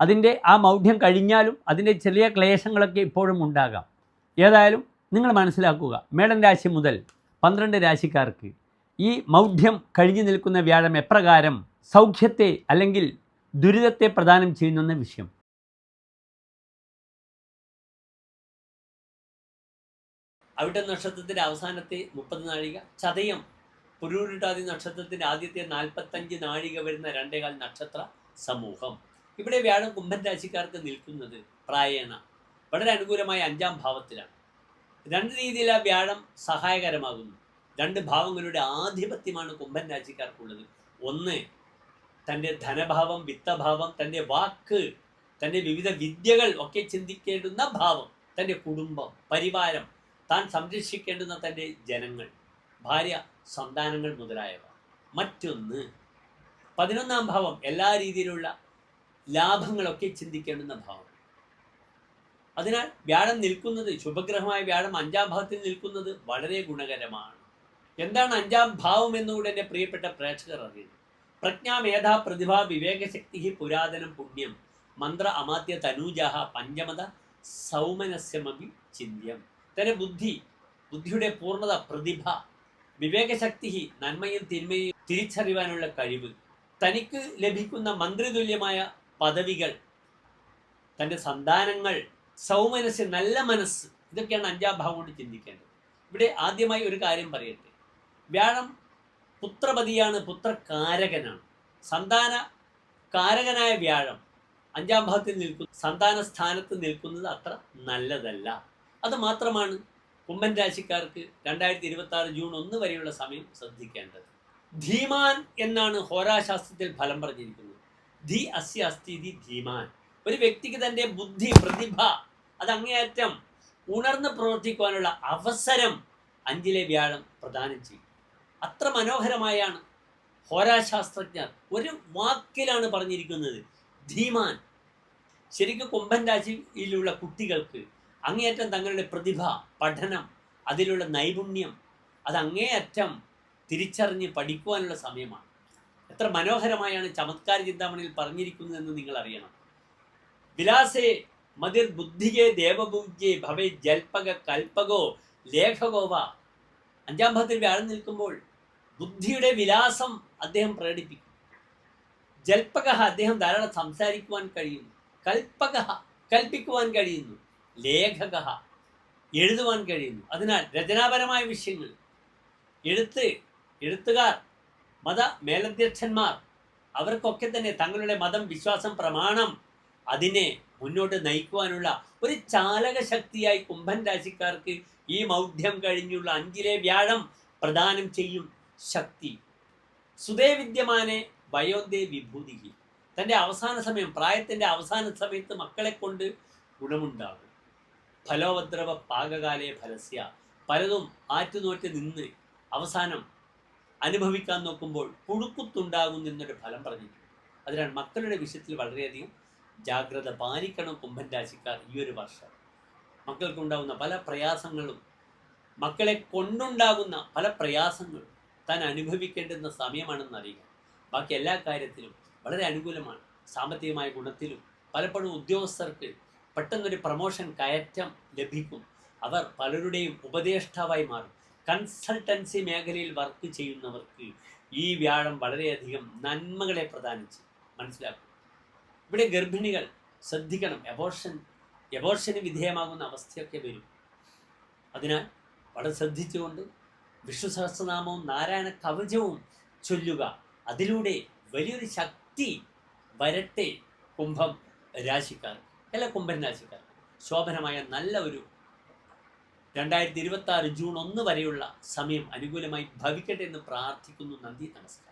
അതിന്റെ ആ മൗഢ്യം കഴിഞ്ഞാലും അതിന്റെ ചെറിയ ക്ലേശങ്ങളൊക്കെ ഇപ്പോഴും ഉണ്ടാകാം. ഏതായാലും നിങ്ങൾ മനസ്സിലാക്കുക മേടൻ രാശി മുതൽ പന്ത്രണ്ട് രാശിക്കാർക്ക് ഈ മൗഢ്യം കഴിഞ്ഞു നിൽക്കുന്ന വ്യാഴം എപ്രകാരം സൗഖ്യത്തെ അല്ലെങ്കിൽ ദുരിതത്തെ പ്രദാനം ചെയ്യുന്നെന്ന വിഷയം. അവിടെ നക്ഷത്രത്തിന്റെ അവസാനത്തെ മുപ്പത് നാഴിക ചതയം പുരൂരുട്ടാതി നക്ഷത്രത്തിന്റെ ആദ്യത്തെ നാൽപ്പത്തഞ്ച് നാഴിക വരുന്ന രണ്ടേകാൽ നക്ഷത്ര സമൂഹം. ഇവിടെ വ്യാഴം കുംഭൻ രാശിക്കാർക്ക് നിൽക്കുന്നത് പ്രായേണ. വളരെ അനുകൂലമായ അഞ്ചാം ഭാവത്തിലാണ്. രണ്ട് രീതിയിൽ ആ വ്യാഴം സഹായകരമാകുന്നു. രണ്ട് ഭാവങ്ങളുടെ ആധിപത്യമാണ് കുംഭൻ രാശിക്കാർക്കുള്ളത്. ഒന്ന് തന്റെ ധനഭാവം വിത്തഭാവം തന്റെ വാക്ക് തന്റെ വിവിധ വിദ്യകൾ ഒക്കെ ചിന്തിക്കേണ്ടുന്ന ഭാവം തന്റെ കുടുംബം പരിവാരം താൻ സംരക്ഷിക്കേണ്ടുന്ന തന്റെ ജനങ്ങൾ ഭാര്യ സന്താനങ്ങൾ മുതലായവ. മറ്റൊന്ന് പതിനൊന്നാം ഭാവം എല്ലാ രീതിയിലുള്ള ലാഭങ്ങളൊക്കെ ചിന്തിക്കേണ്ടുന്ന ഭാവം. അതിനാൽ വ്യാഴം നിൽക്കുന്നത് ശുഭഗ്രഹമായ വ്യാഴം അഞ്ചാം ഭാവത്തിൽ നിൽക്കുന്നത് വളരെ ഗുണകരമാണ്. എന്താണ് അഞ്ചാം ഭാവം എന്നുകൂടെ എന്റെ പ്രിയപ്പെട്ട പ്രേക്ഷകർ അറിയുന്നു. പ്രജ്ഞാ മേധാ പ്രതിഭ വിവേകശക്തി പുരാതനം പുണ്യം. മന്ത്ര അമാത്യ തനൂജാഹ പഞ്ചമത സൗമനസ്യമപി ചിന്യം തന്നെ ബുദ്ധി ബുദ്ധിയുടെ പൂർണത പ്രതിഭ വിവേകശക്തി നന്മയും തിന്മയും തിരിച്ചറിയാനുള്ള കഴിവ്. തനിക്ക് ലഭിക്കുന്ന മന്ത്രിതുല്യമായ പദവികൾ തന്റെ സന്താനങ്ങൾ സൗമനസ് നല്ല മനസ്സ് ഇതൊക്കെയാണ് അഞ്ചാം ഭാവം കൊണ്ട് ചിന്തിക്കേണ്ടത്. ഇവിടെ ആദ്യമായി ഒരു കാര്യം പറയട്ടെ. വ്യാഴം പുത്രപതിയാണ് പുത്രകാരകനാണ്. സന്താന കാരകനായ വ്യാഴം അഞ്ചാം ഭാവത്തിൽ നിൽക്കുന്ന സന്താന സ്ഥാനത്ത് നിൽക്കുന്നത് അത്ര നല്ലതല്ല. അത് മാത്രമാണ് കുംഭൻ രാശിക്കാർക്ക് രണ്ടായിരത്തി ഇരുപത്തി ആറ് ജൂൺ ഒന്ന് വരെയുള്ള സമയം ശ്രദ്ധിക്കേണ്ടത്. ധീമാൻ എന്നാണ് ഹോരാശാസ്ത്രത്തിൽ ഫലം പറഞ്ഞിരിക്കുന്നത്. ധി അസ്യ അസ്തി ദി ധീമാൻ. ഒരു വ്യക്തിക്ക് തന്റെ ബുദ്ധി പ്രതിഭ അത് അങ്ങേയറ്റം ഉണർന്ന് പ്രവർത്തിക്കുവാനുള്ള അവസരം അഞ്ചിലെ വ്യാഴം പ്രദാനം ചെയ്യും. അത്ര മനോഹരമായാണ് ഹോരാശാസ്ത്രജ്ഞർ ഒരു വാക്കിലാണ് പറഞ്ഞിരിക്കുന്നത് ധീമാൻ. ശരിക്കും കുംഭൻ രാശിയിലുള്ള കുട്ടികൾക്ക് അങ്ങേയറ്റം തങ്ങളുടെ പ്രതിഭ പഠനം അതിലുള്ള നൈപുണ്യം അത് അങ്ങേയറ്റം തിരിച്ചറിഞ്ഞ് പഠിക്കുവാനുള്ള സമയമാണ്. എത്ര മനോഹരമായാണ് ചമത്കാര ചിന്താമണിയിൽ പറഞ്ഞിരിക്കുന്നതെന്ന് നിങ്ങൾ അറിയണം. വിലാസേ മതിർ ബുദ്ധിയെ ദേവപൂജ്യേ ഭവേ ജൽപക കൽപകോ ലേഖകോവ അഞ്ചാം ഭാഗത്തിൽ വ്യാഴം നിൽക്കുമ്പോൾ ബുദ്ധിയുടെ വിലാസം അദ്ദേഹം പ്രകടിപ്പിക്കും. ജൽപക അദ്ദേഹം ധാരാളം സംസാരിക്കുവാൻ കഴിയുന്നു. കൽപ്പക കൽപ്പിക്കുവാൻ കഴിയുന്നു. ലേഖക എഴുതുവാൻ കഴിയുന്നു. അതിനാൽ രചനാപരമായ വിഷയങ്ങൾ. എഴുത്ത് എഴുത്തുകാർ മത മേലധ്യക്ഷന്മാർ അവർക്കൊക്കെ തന്നെ തങ്ങളുടെ മതം വിശ്വാസം പ്രമാണം അതിനെ മുന്നോട്ട് നയിക്കുവാനുള്ള ഒരു ചാലക ശക്തിയായി കുംഭൻ രാശിക്കാർക്ക് ഈ മൗഢ്യം കഴിഞ്ഞുള്ള അഞ്ചിലെ വ്യാഴം പ്രദാനം ചെയ്യും ശക്തി. സുതേ വിദ്യമാനെ വയോന്തേ വിഭൂതി. തന്റെ അവസാന സമയം പ്രായത്തിന്റെ അവസാന സമയത്ത് മക്കളെ കൊണ്ട് ഗുണമുണ്ടാകും. ഫലോപദ്രവ പാകകാലേ ഫലസ്യ. പലതും ആറ്റുനോറ്റ് നിന്ന് അവസാനം അനുഭവിക്കാൻ നോക്കുമ്പോൾ പുഴുക്കുത്തുണ്ടാകും എന്നൊരു ഫലം പറഞ്ഞിട്ടുണ്ട്. അതിനാൽ മക്കളുടെ വിഷയത്തിൽ വളരെയധികം ജാഗ്രത പാലിക്കണം കുംഭൻ രാശിക്കാർ ഈ ഒരു വർഷം. മക്കൾക്കുണ്ടാകുന്ന പല പ്രയാസങ്ങളും മക്കളെ കൊണ്ടുണ്ടാകുന്ന പല പ്രയാസങ്ങളും താൻ അനുഭവിക്കേണ്ടുന്ന സമയമാണെന്ന് അറിയുക. ബാക്കി എല്ലാ കാര്യത്തിലും വളരെ അനുകൂലമാണ്. സാമ്പത്തികമായ ഗുണത്തിലും പലപ്പോഴും ഉദ്യോഗസ്ഥർക്ക് പെട്ടെന്നൊരു പ്രമോഷൻ കയറ്റം ലഭിക്കും. അവർ പലരുടെയും ഉപദേഷ്ടാവായി മാറും. കൺസൾട്ടൻസി മേഖലയിൽ വർക്ക് ചെയ്യുന്നവർക്ക് ഈ വ്യാഴം വളരെയധികം നന്മകളെ പ്രദാനം മനസ്സിലാക്കും? ഇവിടെ ഗർഭിണികൾ ശ്രദ്ധിക്കണം. എബോർഷൻ എബോർഷന് വിധേയമാകുന്ന അവസ്ഥയൊക്കെ വരും. അതിനാൽ വളരെ ശ്രദ്ധിച്ചുകൊണ്ട് വിഷ്ണു സഹസ്രനാമവും നാരായണ കവചവും ചൊല്ലുക. അതിലൂടെ വലിയൊരു ശക്തി വരട്ടെ കുംഭം രാശിക്കാർ അല്ല കുംഭൻ രാശിക്കാർ ശോഭനമായ നല്ല ഒരു രണ്ടായിരത്തി ഇരുപത്തി ആറ് ജൂൺ ഒന്ന് വരെയുള്ള സമയം അനുകൂലമായി ഭവിക്കട്ടെ എന്ന് പ്രാർത്ഥിക്കുന്നു നന്ദി നമസ്കാരം.